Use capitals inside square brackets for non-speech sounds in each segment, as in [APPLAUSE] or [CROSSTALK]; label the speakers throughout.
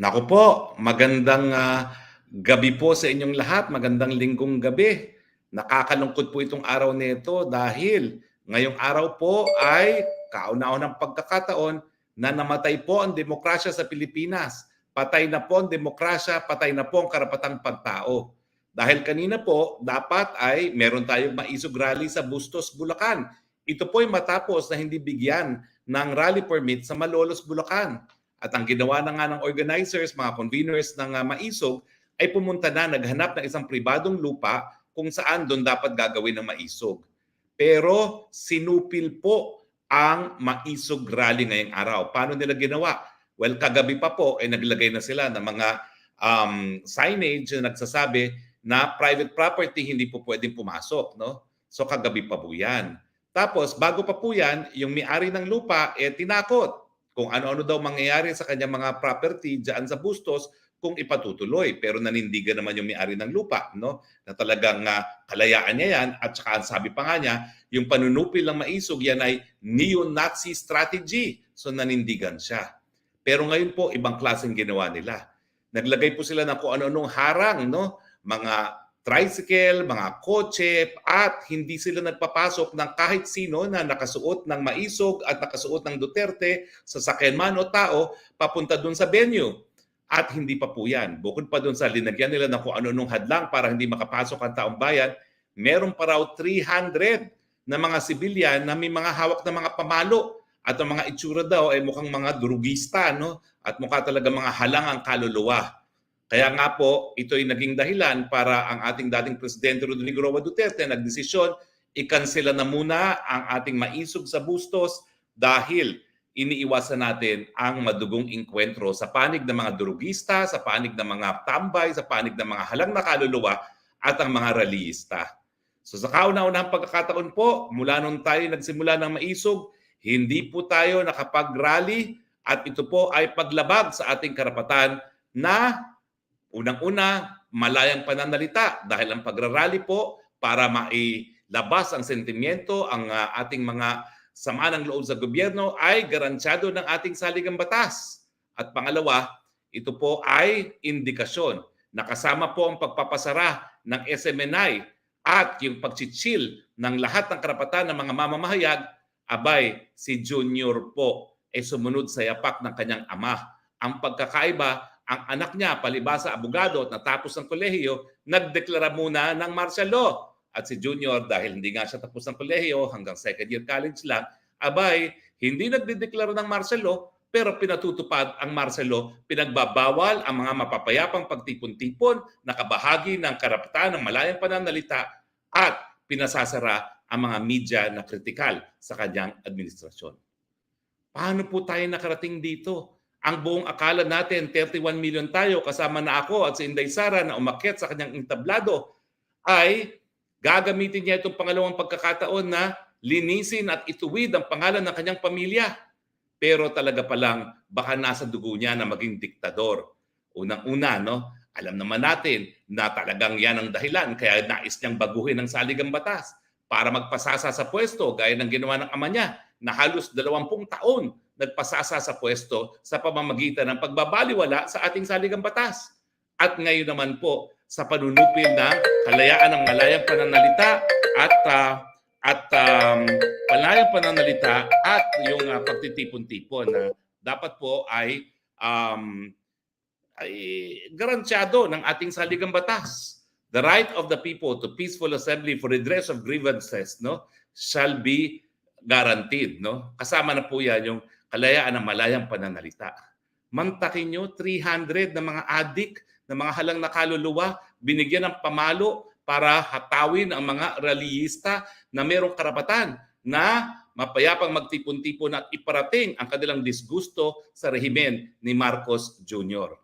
Speaker 1: Naku po, magandang ah, gabi po sa inyong lahat. Magandang linggong gabi. Nakakalungkot po itong araw nito dahil ngayong araw po ay kauna-unang pagkakataon na namatay po ang demokrasya sa Pilipinas. Patay na po ang demokrasya, patay na po ang karapatang pagtao. Dahil kanina po, dapat ay meron tayong maisog rally sa Bustos, Bulacan. Ito po ay matapos na hindi bigyan ng rally permit sa Malolos, Bulacan. At ang ginawa na nga ng organizers, mga conveners ng uh, Maisog, ay pumunta na, naghanap ng isang pribadong lupa kung saan doon dapat gagawin ng Maisog. Pero sinupil po ang Maisog rally ngayong araw. Paano nila ginawa? Well, kagabi pa po ay naglagay na sila ng mga um, signage na nagsasabi na private property hindi po pwedeng pumasok. No? So kagabi pa po yan. Tapos bago pa po yan, yung may-ari ng lupa eh tinakot kung ano-ano daw mangyayari sa kanyang mga property diyan sa Bustos kung ipatutuloy. Pero nanindigan naman yung may-ari ng lupa, no? Na talagang uh, kalayaan niya yan at saka sabi pa nga niya, yung panunupil ng maisog yan ay neo-Nazi strategy. So nanindigan siya. Pero ngayon po, ibang klaseng ginawa nila. Naglagay po sila ng kung ano-anong harang, no? Mga tricycle, mga kotse, at hindi sila nagpapasok ng kahit sino na nakasuot ng maisog at nakasuot ng Duterte sa sakyan man o tao papunta dun sa venue. At hindi pa po yan. Bukod pa dun sa linagyan nila ng kung ano-anong hadlang para hindi makapasok ang taong bayan, meron pa raw 300 na mga sibilyan na may mga hawak na mga pamalo. At ang mga itsura daw ay mukhang mga drugista, no? At mukha talaga mga halang ang kaluluwa. Kaya nga po, ito ay naging dahilan para ang ating dating Presidente Rodrigo Roa Duterte nagdesisyon, ikansela na muna ang ating maisog sa bustos dahil iniiwasan natin ang madugong inkwentro sa panig ng mga durugista, sa panig ng mga tambay, sa panig ng mga halang na kaluluwa at ang mga rallyista. So sa kauna-unahang pagkakataon po, mula nung tayo nagsimula ng maisog, hindi po tayo nakapag-rally at ito po ay paglabag sa ating karapatan na Unang-una, malayang pananalita dahil ang pagrarally po para mailabas ang sentimiento, ang uh, ating mga sama ng loob sa gobyerno ay garansyado ng ating saligang batas. At pangalawa, ito po ay indikasyon na kasama po ang pagpapasara ng SMNI at yung pagchichil ng lahat ng karapatan ng mga mamamahayag, abay, si Junior po ay sumunod sa yapak ng kanyang ama. Ang pagkakaiba, ang anak niya, palibasa abogado at natapos ng kolehiyo, nagdeklara muna ng martial law. At si Junior, dahil hindi nga siya tapos ng kolehiyo, hanggang second year college lang, abay, hindi nagdedeklara ng martial law, pero pinatutupad ang martial law, pinagbabawal ang mga mapapayapang pagtipon-tipon na kabahagi ng karapatan ng malayang pananalita at pinasasara ang mga media na kritikal sa kanyang administrasyon. Paano po tayo nakarating dito? Ang buong akala natin 31 million tayo kasama na ako at si Inday Sara na umakyat sa kanyang entablado ay gagamitin niya itong pangalawang pagkakataon na linisin at ituwid ang pangalan ng kanyang pamilya. Pero talaga palang baka nasa dugo niya na maging diktador. Unang-una, no? alam naman natin na talagang yan ang dahilan kaya nais niyang baguhin ang saligang batas para magpasasa sa pwesto gaya ng ginawa ng ama niya na halos 20 taon nagpasasa sa pwesto sa pamamagitan ng pagbabaliwala sa ating saligang batas. At ngayon naman po sa panunupil ng kalayaan ng malayang pananalita at uh, at um, malayang pananalita at yung uh, pagtitipon-tipon na dapat po ay um, ay garantyado ng ating saligang batas. The right of the people to peaceful assembly for redress of grievances no shall be guaranteed no kasama na po yan yung kalayaan ng malayang pananalita. Mantakin nyo, 300 na mga adik, na mga halang nakaluluwa, binigyan ng pamalo para hatawin ang mga rallyista na mayroong karapatan na mapayapang magtipon-tipon at iparating ang kanilang disgusto sa rehimen ni Marcos Jr.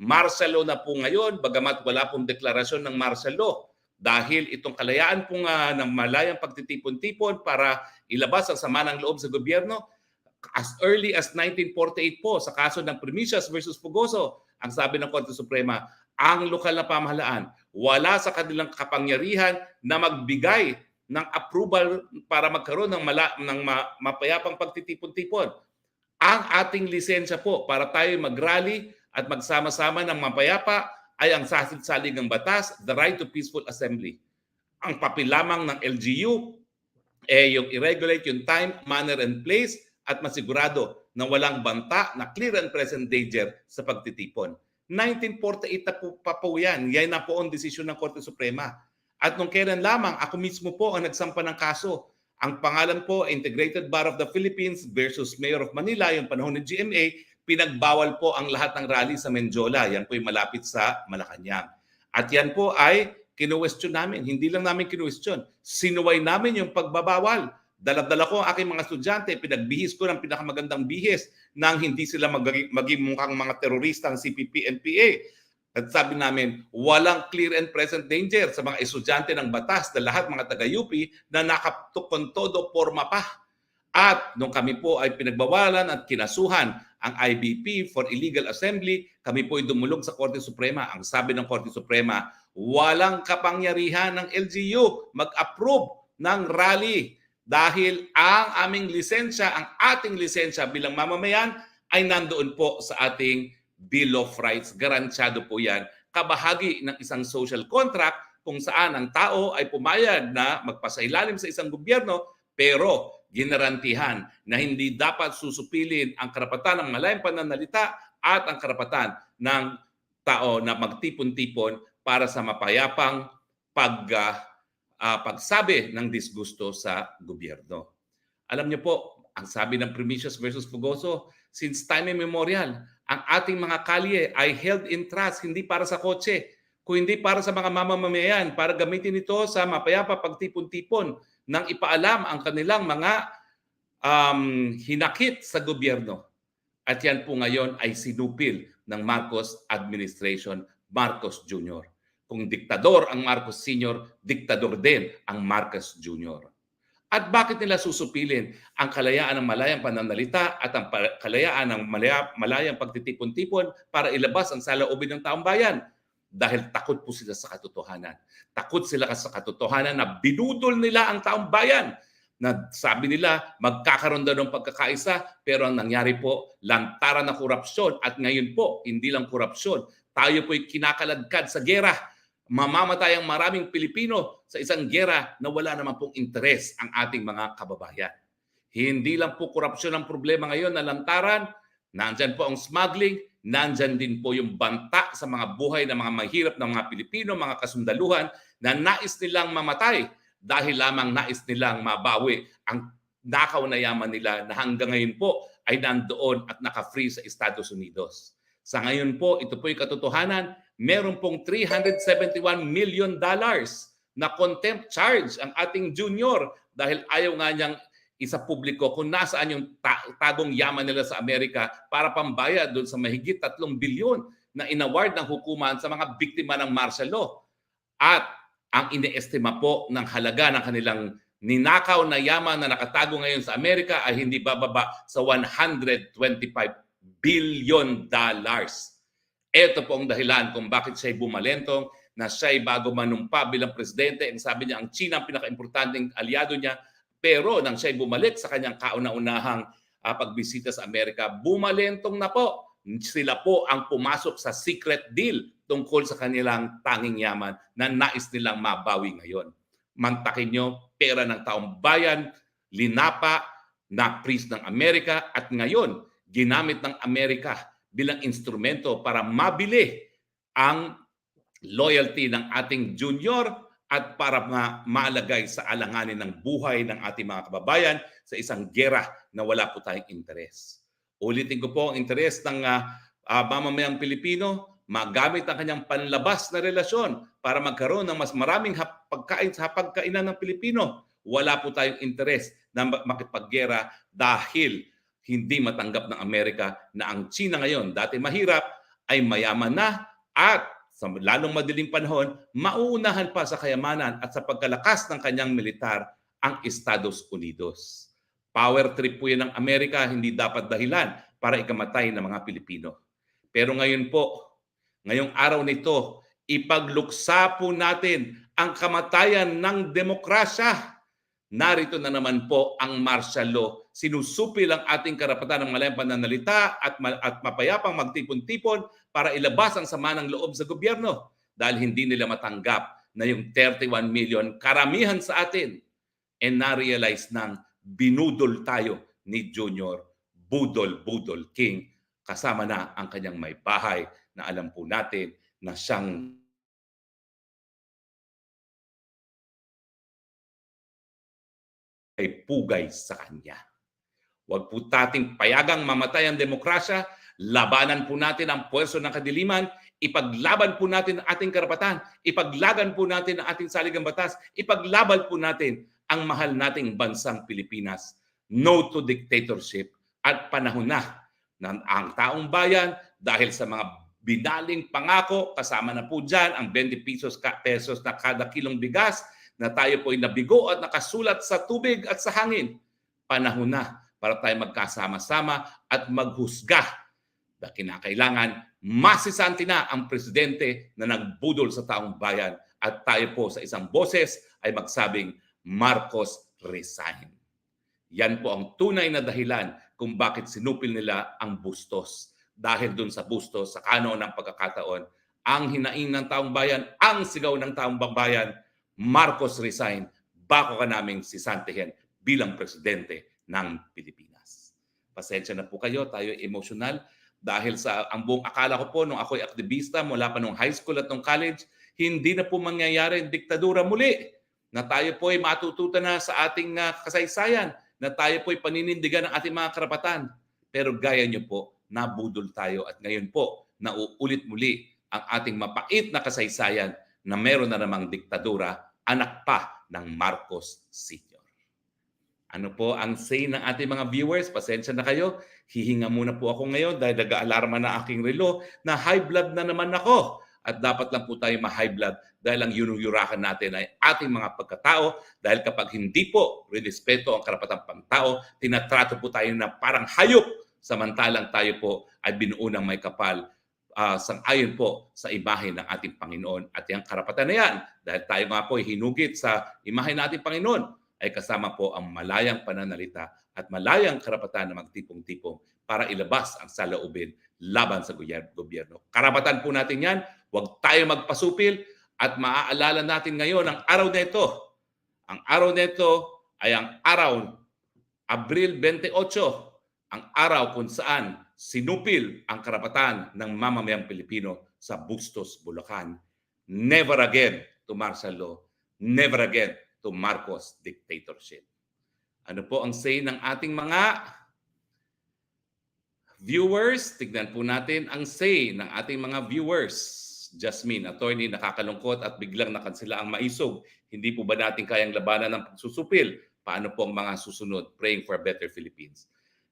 Speaker 1: Law na po ngayon, bagamat wala pong deklarasyon ng law, dahil itong kalayaan po nga ng malayang pagtitipon-tipon para ilabas ang sama ng loob sa gobyerno, as early as 1948 po sa kaso ng Primicias versus Pugoso, ang sabi ng Korte Suprema, ang lokal na pamahalaan wala sa kanilang kapangyarihan na magbigay ng approval para magkaroon ng, mala, ng ma, mapayapang pagtitipon-tipon. Ang ating lisensya po para tayo mag-rally at magsama-sama ng mapayapa ay ang salit-saligang batas, the right to peaceful assembly. Ang papel lamang ng LGU eh yung i-regulate yung time, manner, and place at masigurado na walang banta na clear and present danger sa pagtitipon. 1948 na po pa po yan. Yan na po ang desisyon ng Korte Suprema. At nung kailan lamang, ako mismo po ang nagsampa ng kaso. Ang pangalan po, Integrated Bar of the Philippines versus Mayor of Manila, yung panahon ng GMA, pinagbawal po ang lahat ng rally sa Menjola. Yan po yung malapit sa Malacanang. At yan po ay kinuwestiyon namin. Hindi lang namin kinuwestiyon. Sinuway namin yung pagbabawal. Daladala ko ang aking mga estudyante, pinagbihis ko ng pinakamagandang bihis nang hindi sila maging, maging mukhang mga terorista ng CPP, NPA. At sabi namin, walang clear and present danger sa mga estudyante ng batas na lahat mga taga-UP na nakatukon todo forma pa. At nung kami po ay pinagbawalan at kinasuhan ang IBP for illegal assembly, kami po ay dumulog sa Korte Suprema. Ang sabi ng Korte Suprema, walang kapangyarihan ng LGU mag-approve ng rally dahil ang aming lisensya, ang ating lisensya bilang mamamayan ay nandoon po sa ating Bill of Rights. Garansyado po yan. Kabahagi ng isang social contract kung saan ang tao ay pumayag na magpasailalim sa isang gobyerno pero ginarantihan na hindi dapat susupilin ang karapatan ng malayang pananalita at ang karapatan ng tao na magtipon-tipon para sa mapayapang pag, uh, pagsabi ng disgusto sa gobyerno. Alam niyo po, ang sabi ng Primicius versus Fugoso, since time immemorial, ang ating mga kalye ay held in trust hindi para sa kotse, kundi para sa mga mamamayan, para gamitin ito sa mapayapa pagtipon-tipon nang ipaalam ang kanilang mga um, hinakit sa gobyerno. At yan po ngayon ay sinupil ng Marcos administration, Marcos Jr. Kung diktador ang Marcos Sr., diktador din ang Marcos Jr. At bakit nila susupilin ang kalayaan ng malayang pananalita at ang kalayaan ng malaya, malayang pagtitipon-tipon para ilabas ang saloobin ng taong bayan? Dahil takot po sila sa katotohanan. Takot sila sa katotohanan na binudol nila ang taong bayan. Na sabi nila, magkakaroon daw ng pagkakaisa, pero ang nangyari po, lantaran na korupsyon. At ngayon po, hindi lang korupsyon. Tayo po'y kinakaladkad sa gera mamamatay ang maraming Pilipino sa isang gera na wala naman pong interes ang ating mga kababayan. Hindi lang po korupsyon ang problema ngayon na lantaran, nandyan po ang smuggling, nandyan din po yung banta sa mga buhay ng mga mahirap ng mga Pilipino, mga kasundaluhan na nais nilang mamatay dahil lamang nais nilang mabawi ang nakaw na yaman nila na hanggang ngayon po ay nandoon at naka-free sa Estados Unidos. Sa ngayon po, ito po yung katotohanan, meron pong 371 million dollars na contempt charge ang ating junior dahil ayaw nga niyang isa publiko kung nasaan yung ta- tagong yaman nila sa Amerika para pambayad doon sa mahigit 3 bilyon na inaward ng hukuman sa mga biktima ng martial law. At ang iniestima po ng halaga ng kanilang ninakaw na yaman na nakatago ngayon sa Amerika ay hindi bababa sa 125 billion dollars. Ito po ang dahilan kung bakit siya bumalentong na siya bago manumpa bilang presidente. Ang sabi niya, ang China ang pinaka-importanting aliado niya. Pero nang siya bumalik sa kanyang kauna-unahang uh, pagbisita sa Amerika, bumalentong na po. Sila po ang pumasok sa secret deal tungkol sa kanilang tanging yaman na nais nilang mabawi ngayon. Mantakin nyo, pera ng taong bayan, linapa, na pris ng Amerika at ngayon ginamit ng Amerika bilang instrumento para mabili ang loyalty ng ating junior at para ma- maalagay sa alanganin ng buhay ng ating mga kababayan sa isang gera na wala po tayong interes. Ulitin ko po ang interes ng uh, uh, mamamayang Pilipino, magamit ang kanyang panlabas na relasyon para magkaroon ng mas maraming pagkain sa pagkainan ng Pilipino. Wala po tayong interes na makipaggera dahil hindi matanggap ng Amerika na ang China ngayon, dati mahirap, ay mayaman na at sa lalong madaling panahon, mauunahan pa sa kayamanan at sa pagkalakas ng kanyang militar ang Estados Unidos. Power trip po yan ng Amerika, hindi dapat dahilan para ikamatay ng mga Pilipino. Pero ngayon po, ngayong araw nito, ipagluksa po natin ang kamatayan ng demokrasya narito na naman po ang martial law. Sinusupil ang ating karapatan ng malayang pananalita at, ma- at mapayapang magtipon-tipon para ilabas ang sama ng loob sa gobyerno dahil hindi nila matanggap na yung 31 million karamihan sa atin and na-realize nang binudol tayo ni Junior Budol Budol King kasama na ang kanyang may bahay na alam po natin na siyang ay pugay sa kanya. Huwag po tating payagang mamatay ang demokrasya, labanan po natin ang puwerso ng kadiliman, ipaglaban po natin ang ating karapatan, ipaglagan po natin ang ating saligang batas, ipaglaban po natin ang mahal nating bansang Pilipinas. No to dictatorship. At panahon na ng ang taong bayan dahil sa mga binaling pangako, kasama na po dyan ang 20 pesos, pesos na kada kilong bigas, na tayo po ay nabigo at nakasulat sa tubig at sa hangin. Panahon na para tayo magkasama-sama at maghusga na kinakailangan masisanti na ang presidente na nagbudol sa taong bayan at tayo po sa isang boses ay magsabing Marcos resign. Yan po ang tunay na dahilan kung bakit sinupil nila ang bustos. Dahil dun sa bustos, sa kano ng pagkakataon, ang hinaing ng taong bayan, ang sigaw ng taong bayan, Marcos resign, bako ka naming sisantihin bilang presidente ng Pilipinas. Pasensya na po kayo, tayo emotional dahil sa ang buong akala ko po nung ako'y aktivista mula pa nung high school at nung college, hindi na po mangyayari ang diktadura muli. Na tayo po ay matututo na sa ating uh, kasaysayan, na tayo po ay paninindigan ng ating mga karapatan. Pero gaya nyo po, nabudol tayo at ngayon po, nauulit muli ang ating mapait na kasaysayan na meron na namang diktadura anak pa ng Marcos Sr. Ano po ang say ng ating mga viewers? Pasensya na kayo. Hihinga muna po ako ngayon dahil nag-aalarma na aking relo na high blood na naman ako. At dapat lang po tayo ma-high blood dahil ang yunuyurakan natin ay ating mga pagkatao dahil kapag hindi po rinespeto ang karapatang pangtao, tinatrato po tayo na parang hayop samantalang tayo po ay binuunang may kapal uh, sang-ayon po sa imahe ng ating Panginoon. At yung karapatan na yan, dahil tayo nga po hinugit sa imahe ng ating Panginoon, ay kasama po ang malayang pananalita at malayang karapatan na magtipong-tipong para ilabas ang saloobin laban sa gobyerno. Karapatan po natin yan, huwag tayo magpasupil at maaalala natin ngayon ang araw na ito. Ang araw na ito ay ang araw Abril 28, ang araw kung saan sinupil ang karapatan ng mamamayang Pilipino sa Bustos, Bulacan. Never again to martial law. Never again to Marcos dictatorship. Ano po ang say ng ating mga viewers? Tignan po natin ang say ng ating mga viewers. Jasmine, attorney, nakakalungkot at biglang nakansila ang maisog. Hindi po ba natin kayang labanan ng pagsusupil? Paano po ang mga susunod? Praying for better Philippines.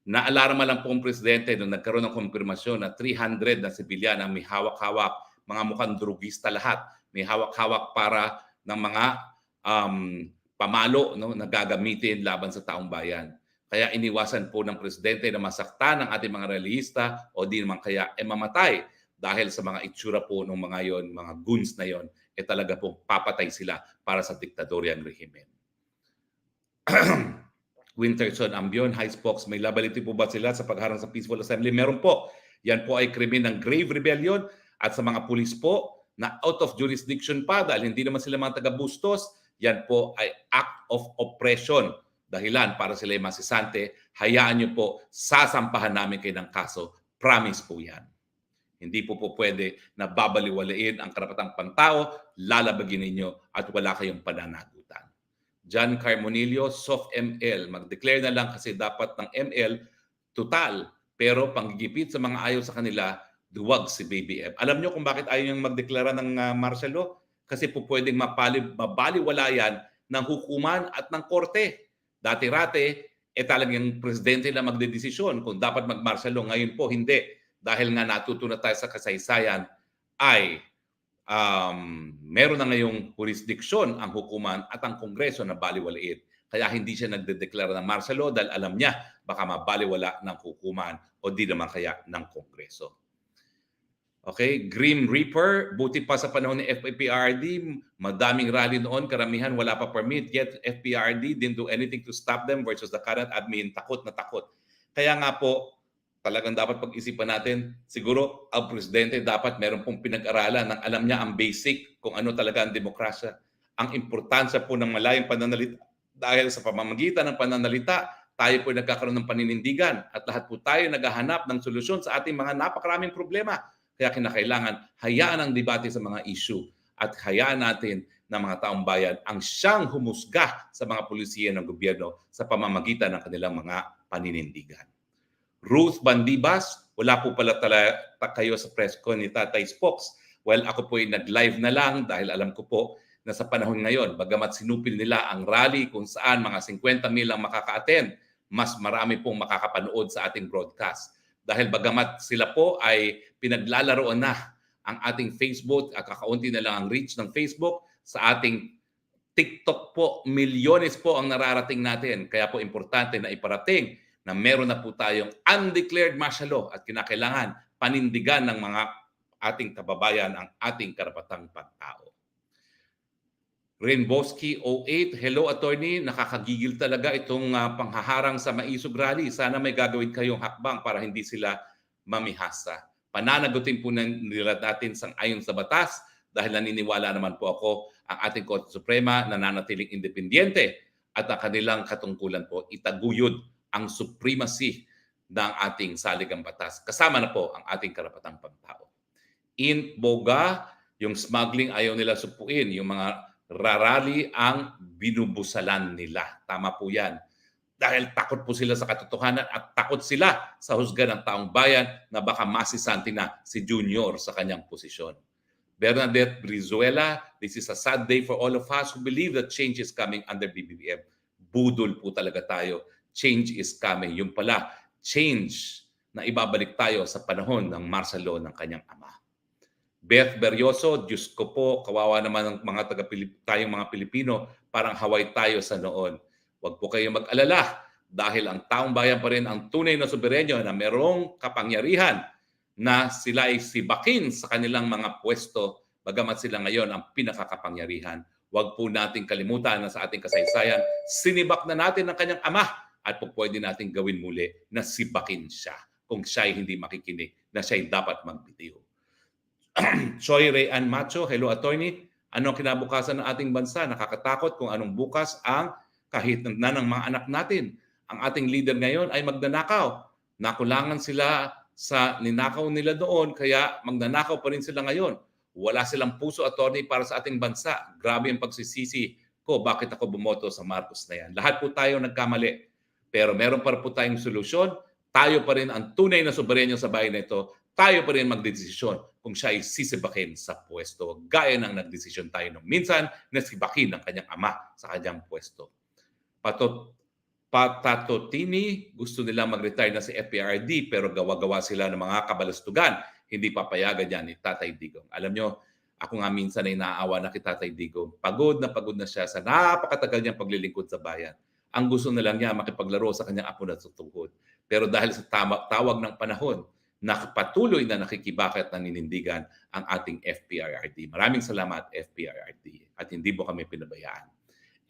Speaker 1: Naalarma lang po ang presidente nung nagkaroon ng konfirmasyon na 300 na sibilyan ang may hawak-hawak, mga mukhang drugista lahat. May hawak-hawak para ng mga um, pamalo no, na gagamitin laban sa taong bayan. Kaya iniwasan po ng presidente na masaktan ng ating mga realista o di naman kaya e mamatay dahil sa mga itsura po ng mga yon, mga goons na yon, eh talaga pong papatay sila para sa diktadoryang rehimen. [CLEARS THROAT] Winterson Ambion, High Spokes, may liability po ba sila sa pagharang sa peaceful assembly? Meron po. Yan po ay krimen ng grave rebellion at sa mga pulis po na out of jurisdiction pa dahil hindi naman sila mga taga-bustos, yan po ay act of oppression. Dahilan para sila ay masisante, hayaan nyo po, sasampahan namin kayo ng kaso. Promise po yan. Hindi po po pwede na babaliwalain ang karapatang pantao, lalabagin ninyo at wala kayong pananagutan. John Carmonillo, soft ML. Mag-declare na lang kasi dapat ng ML total. Pero panggigipit sa mga ayaw sa kanila, duwag si BBM. Alam nyo kung bakit ayaw niyang magdeklara ng uh, martial law? Kasi po pwedeng mapali, mabaliwala yan ng hukuman at ng korte. Dati-rate, eh talagang presidente na magdedesisyon kung dapat mag-martial law. Ngayon po, hindi. Dahil nga natuto na tayo sa kasaysayan, ay um, meron na ngayong jurisdiksyon ang hukuman at ang kongreso na baliwalain. Kaya hindi siya nagdedeklara ng martial law dahil alam niya baka mabaliwala ng hukuman o di naman kaya ng kongreso. Okay, Grim Reaper, buti pa sa panahon ni FPRD, madaming rally noon, karamihan wala pa permit, yet FPRD didn't do anything to stop them versus the current admin, takot na takot. Kaya nga po, talagang dapat pag-isipan natin, siguro ang presidente dapat meron pong pinag-aralan nang alam niya ang basic kung ano talaga ang demokrasya. Ang importansya po ng malayang pananalita dahil sa pamamagitan ng pananalita, tayo po nagkakaroon ng paninindigan at lahat po tayo naghahanap ng solusyon sa ating mga napakaraming problema. Kaya kinakailangan hayaan ang debate sa mga issue at hayaan natin na mga taong bayan ang siyang humusga sa mga pulisiya ng gobyerno sa pamamagitan ng kanilang mga paninindigan. Ruth Bandibas, wala po pala tala, kayo sa press con ni Tatay Spokes. Well, ako po ay nag-live na lang dahil alam ko po na sa panahon ngayon, bagamat sinupil nila ang rally kung saan mga 50 mil ang makaka-attend, mas marami pong makakapanood sa ating broadcast. Dahil bagamat sila po ay pinaglalaroan na ang ating Facebook at kakaunti na lang ang reach ng Facebook sa ating TikTok po, milyones po ang nararating natin. Kaya po importante na iparating na meron na po tayong undeclared martial law at kinakailangan panindigan ng mga ating kababayan ang ating karapatang pagtao. Rainbowski 08, hello attorney, nakakagigil talaga itong uh, panghaharang sa Maisog Rally. Sana may gagawin kayong hakbang para hindi sila mamihasa. Pananagutin po nila natin sang ayon sa batas dahil naniniwala naman po ako ang ating Korte Suprema na nanatiling independyente at ang kanilang katungkulan po itaguyod ang supremacy ng ating saligang batas. Kasama na po ang ating karapatang pagtao. In Boga, yung smuggling ayaw nila supuin, yung mga rarali ang binubusalan nila. Tama po yan. Dahil takot po sila sa katotohanan at takot sila sa husga ng taong bayan na baka masisanti na si Junior sa kanyang posisyon. Bernadette Brizuela, this is a sad day for all of us who believe that change is coming under BBBM. Budol po talaga tayo. Change is coming. Yung pala, change na ibabalik tayo sa panahon ng law ng kanyang ama. Beth Beryoso, Diyos ko po, kawawa naman ng mga taga tayong mga Pilipino, parang Hawaii tayo sa noon. Huwag po kayong mag-alala dahil ang taong bayan pa rin ang tunay na soberenyo na merong kapangyarihan na sila ay sibakin sa kanilang mga pwesto bagamat sila ngayon ang pinakakapangyarihan. Huwag po nating kalimutan na sa ating kasaysayan, sinibak na natin ang kanyang ama at po pwede nating gawin muli na sibakin siya kung siya hindi makikinig na siya dapat magbitiw. [CLEARS THROAT] Choi Ray Ann Macho, hello attorney. Ano kinabukasan ng ating bansa? Nakakatakot kung anong bukas ang kahit na ng mga anak natin. Ang ating leader ngayon ay magnanakaw. Nakulangan sila sa ninakaw nila doon, kaya magnanakaw pa rin sila ngayon. Wala silang puso attorney para sa ating bansa. Grabe ang pagsisisi ko, bakit ako bumoto sa Marcos na yan. Lahat po tayo nagkamali. Pero meron pa po tayong solusyon. Tayo pa rin ang tunay na soberenyo sa bayan na ito tayo pa rin magdesisyon kung siya ay sisibakin sa pwesto. Gaya ng nagdesisyon tayo nung minsan na sibakin ng kanyang ama sa kanyang pwesto. Patot, patatotini, gusto nila mag-retire na si FPRD pero gawa-gawa sila ng mga kabalastugan. Hindi papayagan yan ni Tatay Digong. Alam nyo, ako nga minsan ay naaawa na kay Tatay Digong. Pagod na pagod na siya sa napakatagal niyang paglilingkod sa bayan. Ang gusto na lang niya makipaglaro sa kanyang apo na tutungkod. Pero dahil sa tama, tawag ng panahon, nakapatuloy na nakikibakit ng ninindigan ang ating FPRRD. Maraming salamat FPRRD at hindi mo kami pinabayaan.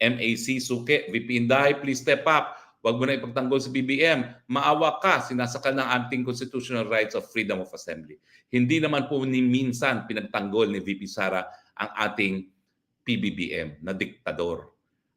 Speaker 1: MAC Suke, VP Inday, please step up. Huwag mo na ipagtanggol sa BBM. Maawa ka, sinasakal ng ating constitutional rights of freedom of assembly. Hindi naman po ni minsan pinagtanggol ni VP Sara ang ating PBBM na diktador.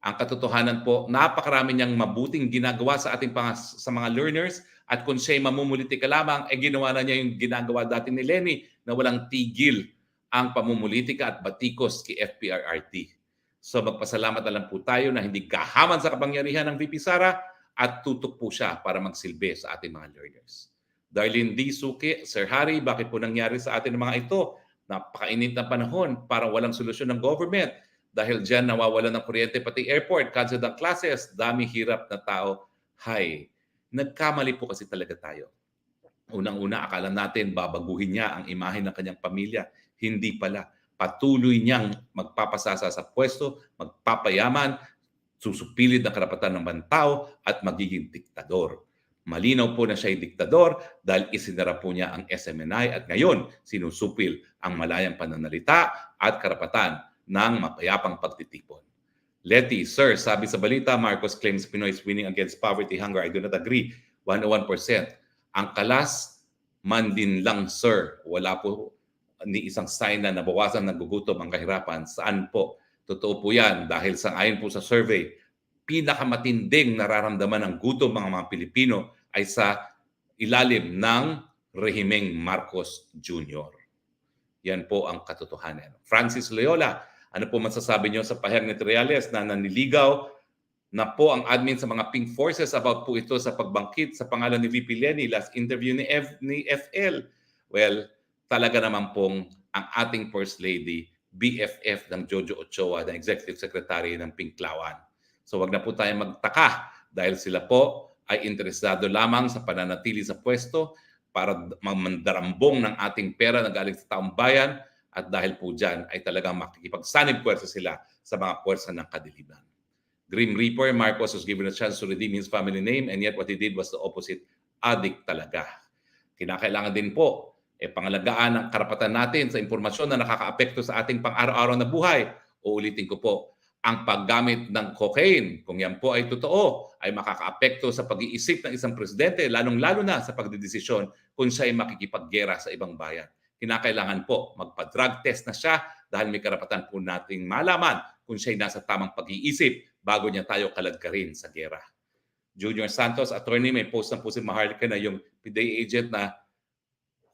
Speaker 1: Ang katotohanan po, napakarami niyang mabuting ginagawa sa ating pang, sa mga learners at kung siya'y mamumulitika lamang, eh ginawa na niya yung ginagawa dati ni Lenny na walang tigil ang pamumulitika at batikos kay FPRRT. So magpasalamat na lang po tayo na hindi kahaman sa kapangyarihan ng VP Sara at tutok po siya para magsilbi sa ating mga learners. Darlene D. Suki, Sir Harry, bakit po nangyari sa atin ng mga ito? Napakainit ng panahon para walang solusyon ng government. Dahil dyan nawawalan ng kuryente pati airport, cancel ang classes, dami hirap na tao. Hay, nagkamali po kasi talaga tayo. Unang-una, akala natin babaguhin niya ang imahe ng kanyang pamilya. Hindi pala. Patuloy niyang magpapasasa sa pwesto, magpapayaman, susupilit ng karapatan ng bantao at magiging diktador. Malinaw po na siya'y diktador dahil isinara po niya ang SMNI at ngayon sinusupil ang malayang pananalita at karapatan ng mapayapang pagtitipon. Letty, sir, sabi sa balita, Marcos claims Pinoy is winning against poverty, hunger. I do not agree. 101%. Ang kalas, man din lang, sir. Wala po ni isang sign na nabawasan ng gugutom ang kahirapan. Saan po? Totoo po yan dahil sa ayon po sa survey, pinakamatinding nararamdaman ng gutom mga mga Pilipino ay sa ilalim ng rehimeng Marcos Jr. Yan po ang katotohanan. Francis Loyola, ano po masasabi niyo sa pahayag ni Triales na naniligaw na po ang admin sa mga pink forces about po ito sa pagbangkit sa pangalan ni VP Lenny last interview ni, F, ni FL? Well, talaga naman pong ang ating First Lady, BFF ng Jojo Ochoa, na Executive Secretary ng Pinklawan. So wag na po tayo magtaka dahil sila po ay interesado lamang sa pananatili sa pwesto para mamandarambong ng ating pera na galing sa taong bayan at dahil po dyan ay talagang makikipagsanib pwersa sila sa mga pwersa ng kadiliman. Grim Reaper, Marcos was given a chance to redeem his family name and yet what he did was the opposite. Adik talaga. Kinakailangan din po eh, pangalagaan ang karapatan natin sa impormasyon na nakakaapekto sa ating pang-araw-araw na buhay. Uulitin ko po, ang paggamit ng cocaine, kung yan po ay totoo, ay makakaapekto sa pag-iisip ng isang presidente, lalong-lalo na sa pagdidesisyon kung siya ay makikipaggera sa ibang bayan. Kinakailangan po magpa-drug test na siya dahil may karapatan po nating malaman kung siya ay nasa tamang pag-iisip bago niya tayo kaladkarin sa gera. Junior Santos, attorney, may post na po si Maharlika na yung PDA agent na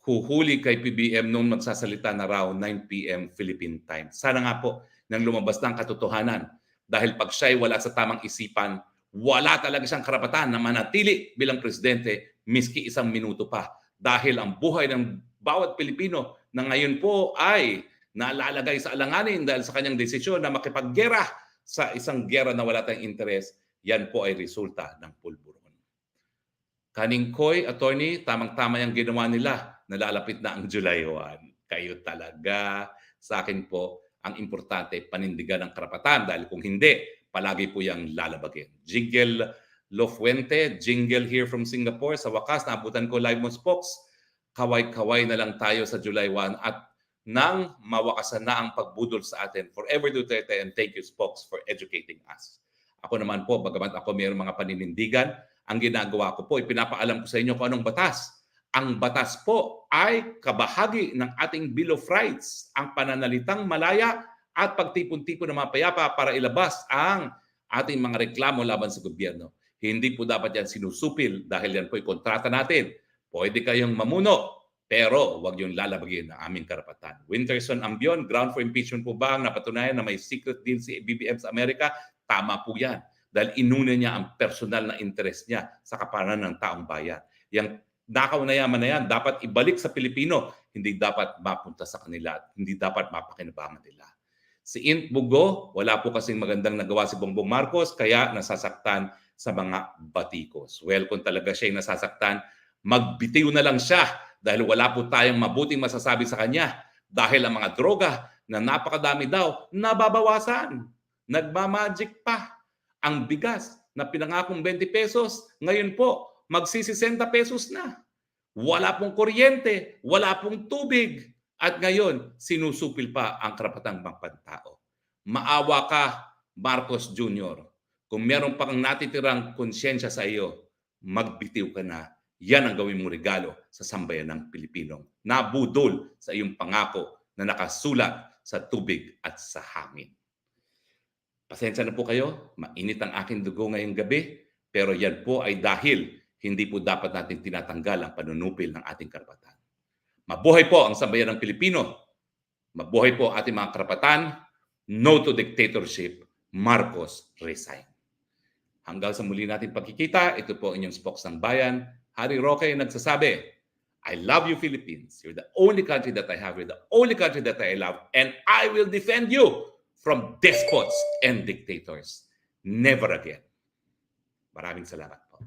Speaker 1: huhuli kay PBM noon magsasalita na raw 9 p.m. Philippine time. Sana nga po nang lumabas ang katotohanan. Dahil pag siya'y wala sa tamang isipan, wala talaga siyang karapatan na manatili bilang presidente miski isang minuto pa. Dahil ang buhay ng bawat Pilipino na ngayon po ay nalalagay sa alanganin dahil sa kanyang desisyon na makipaggera sa isang gera na wala tayong interes, yan po ay resulta ng pulburon. Kaningkoy, attorney, tamang-tama yung ginawa nila. Nalalapit na ang July 1. Kayo talaga. Sa akin po, ang importante, panindigan ng karapatan. Dahil kung hindi, palagi po yung lalabagin. Jingle Lofuente, jingle here from Singapore. Sa wakas, naabutan ko live mo spokes. Kaway-kaway na lang tayo sa July 1 at nang mawakasan na ang pagbudol sa atin. Forever Duterte and thank you, Spokes, for educating us. Ako naman po, bagamat ako mayroong mga paninindigan, ang ginagawa ko po, ipinapaalam ko sa inyo kung anong batas. Ang batas po ay kabahagi ng ating Bill of Rights, ang pananalitang malaya at pagtipon-tipon ng mga payapa para ilabas ang ating mga reklamo laban sa gobyerno. Hindi po dapat yan sinusupil dahil yan po ay kontrata natin. Pwede kayong mamuno, pero wag yung lalabagin ang aming karapatan. Winterson Ambion, ground for impeachment po ba ang napatunayan na may secret deal si BBM sa Amerika? Tama po yan. Dahil inuna niya ang personal na interest niya sa kapanan ng taong bayan. Yang nakaw na yaman na yan, dapat ibalik sa Pilipino. Hindi dapat mapunta sa kanila. Hindi dapat mapakinabangan nila. Si Int Bugo, wala po kasing magandang nagawa si Bongbong Marcos, kaya nasasaktan sa mga batikos. Well, kung talaga siya nasasaktan, magbitiw na lang siya dahil wala po tayong mabuting masasabi sa kanya dahil ang mga droga na napakadami daw nababawasan. Nagmamagic pa. Ang bigas na pinangakong 20 pesos, ngayon po magsisi 60 pesos na. Wala pong kuryente, wala pong tubig. At ngayon, sinusupil pa ang karapatang pangpantao. Maawa ka, Marcos Jr. Kung meron pang natitirang konsyensya sa iyo, magbitiw ka na yan ang gawin mong regalo sa sambayan ng Pilipinong. Nabudol sa iyong pangako na nakasulat sa tubig at sa hangin. Pasensya na po kayo, mainit ang aking dugo ngayong gabi, pero yan po ay dahil hindi po dapat natin tinatanggal ang panunupil ng ating karapatan. Mabuhay po ang sambayan ng Pilipino. Mabuhay po ating mga karapatan. No to dictatorship. Marcos resign. Hanggang sa muli natin pagkikita, ito po inyong spokes ng bayan, Harry Roque nagsasabi, I love you Philippines. You're the only country that I have. You're the only country that I love. And I will defend you from despots and dictators. Never again. Maraming salamat po.